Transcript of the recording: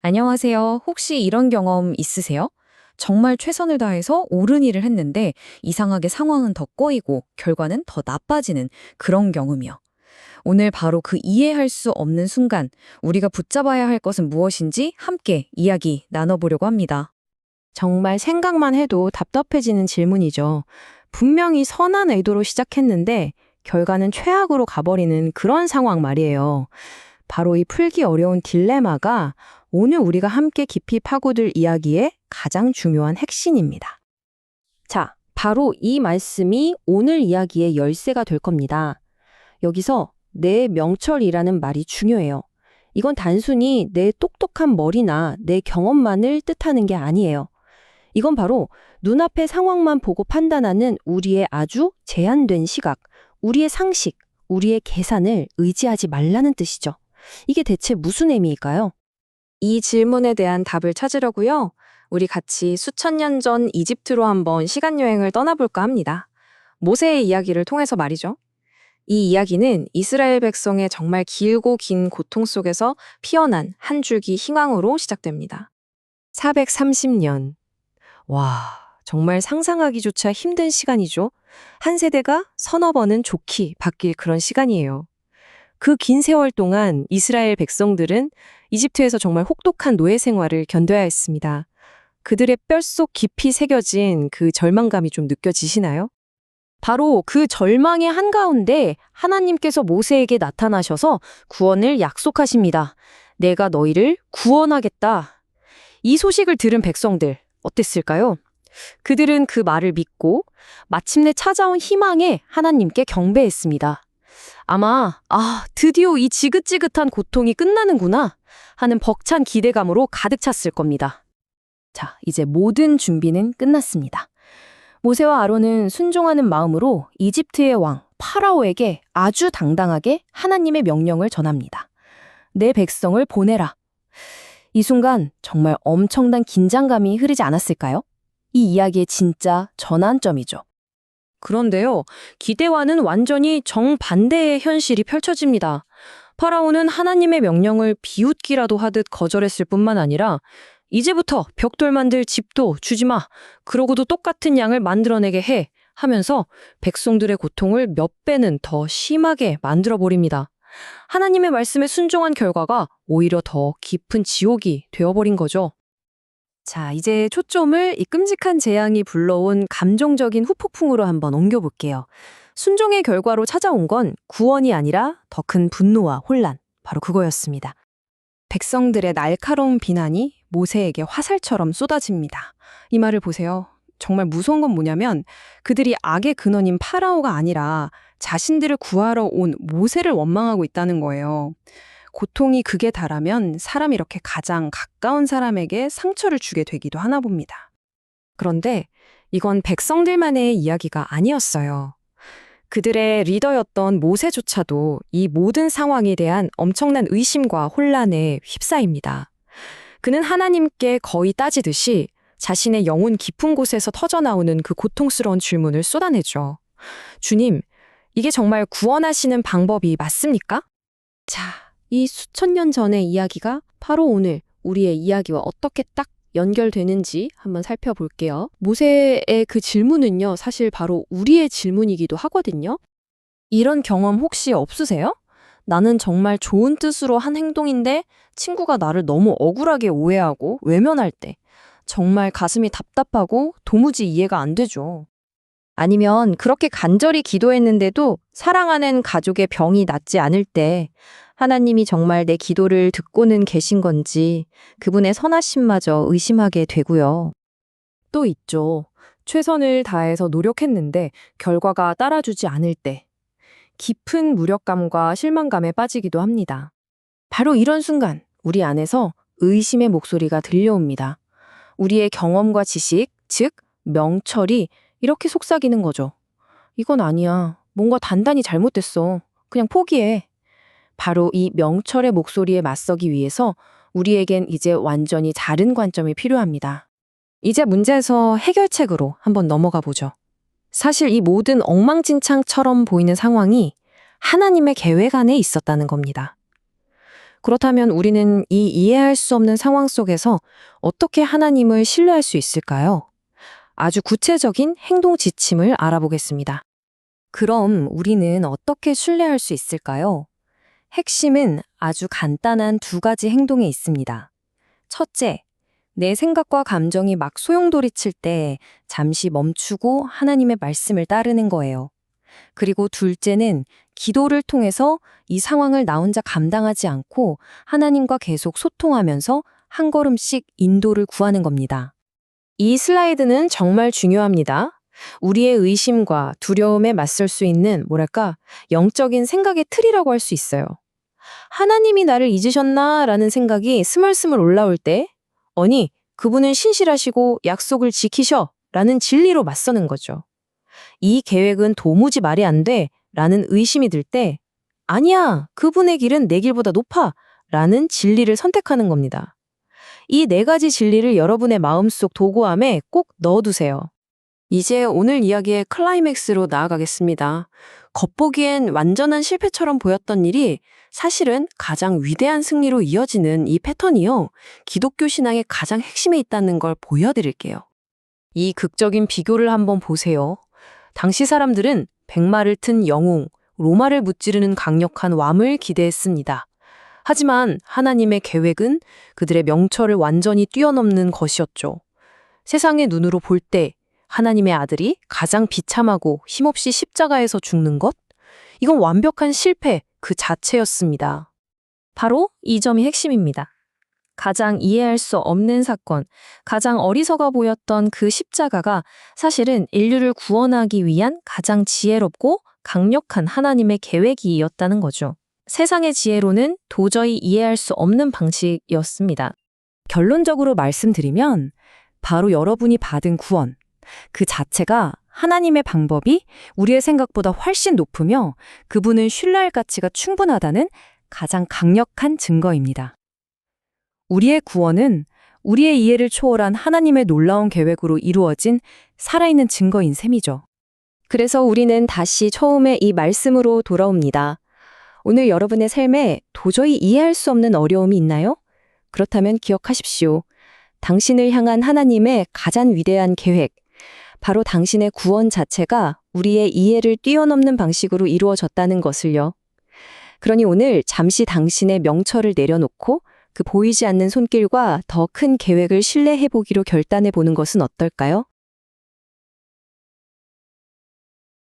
안녕하세요. 혹시 이런 경험 있으세요? 정말 최선을 다해서 옳은 일을 했는데 이상하게 상황은 더 꼬이고 결과는 더 나빠지는 그런 경험이요. 오늘 바로 그 이해할 수 없는 순간 우리가 붙잡아야 할 것은 무엇인지 함께 이야기 나눠보려고 합니다. 정말 생각만 해도 답답해지는 질문이죠. 분명히 선한 의도로 시작했는데 결과는 최악으로 가버리는 그런 상황 말이에요. 바로 이 풀기 어려운 딜레마가 오늘 우리가 함께 깊이 파고들 이야기의 가장 중요한 핵심입니다. 자, 바로 이 말씀이 오늘 이야기의 열쇠가 될 겁니다. 여기서 내 명철이라는 말이 중요해요. 이건 단순히 내 똑똑한 머리나 내 경험만을 뜻하는 게 아니에요. 이건 바로 눈앞의 상황만 보고 판단하는 우리의 아주 제한된 시각, 우리의 상식, 우리의 계산을 의지하지 말라는 뜻이죠. 이게 대체 무슨 의미일까요? 이 질문에 대한 답을 찾으려고요. 우리 같이 수천 년 전 이집트로 한번 시간 여행을 떠나볼까 합니다. 모세의 이야기를 통해서 말이죠. 이 이야기는 이스라엘 백성의 정말 길고 긴 고통 속에서 피어난 한 줄기 희망으로 시작됩니다. 430년. 와, 정말 상상하기조차 힘든 시간이죠. 한 세대가 서너 번은 좋게 바뀔 그런 시간이에요. 그 긴 세월 동안 이스라엘 백성들은 이집트에서 정말 혹독한 노예 생활을 견뎌야 했습니다. 그들의 뼛속 깊이 새겨진 그 절망감이 좀 느껴지시나요? 바로 그 절망의 한가운데 하나님께서 모세에게 나타나셔서 구원을 약속하십니다. 내가 너희를 구원하겠다. 이 소식을 들은 백성들 어땠을까요? 그들은 그 말을 믿고 마침내 찾아온 희망에 하나님께 경배했습니다. 아마 아 드디어 이 지긋지긋한 고통이 끝나는구나 하는 벅찬 기대감으로 가득 찼을 겁니다. 자, 이제 모든 준비는 끝났습니다. 모세와 아론은 순종하는 마음으로 이집트의 왕 파라오에게 아주 당당하게 하나님의 명령을 전합니다. 내 백성을 보내라. 이 순간 정말 엄청난 긴장감이 흐르지 않았을까요? 이 이야기의 진짜 전환점이죠. 그런데요, 기대와는 완전히 정반대의 현실이 펼쳐집니다. 파라오는 하나님의 명령을 비웃기라도 하듯 거절했을 뿐만 아니라 이제부터 벽돌 만들 집도 주지 마. 그러고도 똑같은 양을 만들어내게 해. 하면서 백성들의 고통을 몇 배는 더 심하게 만들어 버립니다. 하나님의 말씀에 순종한 결과가 오히려 더 깊은 지옥이 되어버린 거죠. 자, 이제 초점을 이 끔찍한 재앙이 불러온 감정적인 후폭풍으로 한번 옮겨볼게요. 순종의 결과로 찾아온 건 구원이 아니라 더 큰 분노와 혼란, 바로 그거였습니다. 백성들의 날카로운 비난이 모세에게 화살처럼 쏟아집니다. 이 말을 보세요. 정말 무서운 건 뭐냐면 그들이 악의 근원인 파라오가 아니라 자신들을 구하러 온 모세를 원망하고 있다는 거예요. 고통이 극에 달하면 사람이 이렇게 가장 가까운 사람에게 상처를 주게 되기도 하나 봅니다. 그런데 이건 백성들만의 이야기가 아니었어요. 그들의 리더였던 모세조차도 이 모든 상황에 대한 엄청난 의심과 혼란에 휩싸입니다. 그는 하나님께 거의 따지듯이 자신의 영혼 깊은 곳에서 터져나오는 그 고통스러운 질문을 쏟아내죠. 주님, 이게 정말 구원하시는 방법이 맞습니까? 자, 이 수천 년 전의 이야기가 바로 오늘 우리의 이야기와 어떻게 딱 연결되는지 한번 살펴볼게요. 모세의 그 질문은요, 사실 바로 우리의 질문이기도 하거든요. 이런 경험 혹시 없으세요? 나는 정말 좋은 뜻으로 한 행동인데 친구가 나를 너무 억울하게 오해하고 외면할 때 정말 가슴이 답답하고 도무지 이해가 안 되죠. 아니면 그렇게 간절히 기도했는데도 사랑하는 가족의 병이 낫지 않을 때 하나님이 정말 내 기도를 듣고는 계신 건지 그분의 선하심마저 의심하게 되고요. 또 있죠. 최선을 다해서 노력했는데 결과가 따라주지 않을 때 깊은 무력감과 실망감에 빠지기도 합니다. 바로 이런 순간 우리 안에서 의심의 목소리가 들려옵니다. 우리의 경험과 지식, 즉 명철이 이렇게 속삭이는 거죠. 이건 아니야. 뭔가 단단히 잘못됐어. 그냥 포기해. 바로 이 명철의 목소리에 맞서기 위해서 우리에겐 이제 완전히 다른 관점이 필요합니다. 이제 문제에서 해결책으로 한번 넘어가 보죠. 사실 이 모든 엉망진창처럼 보이는 상황이 하나님의 계획 안에 있었다는 겁니다. 그렇다면 우리는 이 이해할 수 없는 상황 속에서 어떻게 하나님을 신뢰할 수 있을까요? 아주 구체적인 행동 지침을 알아보겠습니다. 그럼 우리는 어떻게 신뢰할 수 있을까요? 핵심은 아주 간단한 두 가지 행동에 있습니다. 첫째, 내 생각과 감정이 막 소용돌이칠 때 잠시 멈추고 하나님의 말씀을 따르는 거예요. 그리고 둘째는 기도를 통해서 이 상황을 나 혼자 감당하지 않고 하나님과 계속 소통하면서 한 걸음씩 인도를 구하는 겁니다. 이 슬라이드는 정말 중요합니다. 우리의 의심과 두려움에 맞설 수 있는 뭐랄까 영적인 생각의 틀이라고 할 수 있어요. 하나님이 나를 잊으셨나? 라는 생각이 스멀스멀 올라올 때, 아니, 그분은 신실하시고 약속을 지키셔. 라는 진리로 맞서는 거죠. 이 계획은 도무지 말이 안 돼. 라는 의심이 들 때, 아니야, 그분의 길은 내 길보다 높아. 라는 진리를 선택하는 겁니다. 이 네 가지 진리를 여러분의 마음속 도구함에 꼭 넣어두세요. 이제 오늘 이야기의 클라이맥스로 나아가겠습니다. 겉보기엔 완전한 실패처럼 보였던 일이 사실은 가장 위대한 승리로 이어지는 이 패턴이요. 기독교 신앙의 가장 핵심에 있다는 걸 보여드릴게요. 이 극적인 비교를 한번 보세요. 당시 사람들은 백마를 튼 영웅, 로마를 무찌르는 강력한 왬을 기대했습니다. 하지만 하나님의 계획은 그들의 명철을 완전히 뛰어넘는 것이었죠. 세상의 눈으로 볼 때 하나님의 아들이 가장 비참하고 힘없이 십자가에서 죽는 것? 이건 완벽한 실패 그 자체였습니다. 바로 이 점이 핵심입니다. 가장 이해할 수 없는 사건, 가장 어리석어 보였던 그 십자가가 사실은 인류를 구원하기 위한 가장 지혜롭고 강력한 하나님의 계획이었다는 거죠. 세상의 지혜로는 도저히 이해할 수 없는 방식이었습니다. 결론적으로 말씀드리면 바로 여러분이 받은 구원, 그 자체가 하나님의 방법이 우리의 생각보다 훨씬 높으며 그분은 신뢰할 가치가 충분하다는 가장 강력한 증거입니다. 우리의 구원은 우리의 이해를 초월한 하나님의 놀라운 계획으로 이루어진 살아있는 증거인 셈이죠. 그래서 우리는 다시 처음에 이 말씀으로 돌아옵니다. 오늘 여러분의 삶에 도저히 이해할 수 없는 어려움이 있나요? 그렇다면 기억하십시오. 당신을 향한 하나님의 가장 위대한 계획, 바로 당신의 구원 자체가 우리의 이해를 뛰어넘는 방식으로 이루어졌다는 것을요. 그러니 오늘 잠시 당신의 명철을 내려놓고 그 보이지 않는 손길과 더 큰 계획을 신뢰해 보기로 결단해 보는 것은 어떨까요?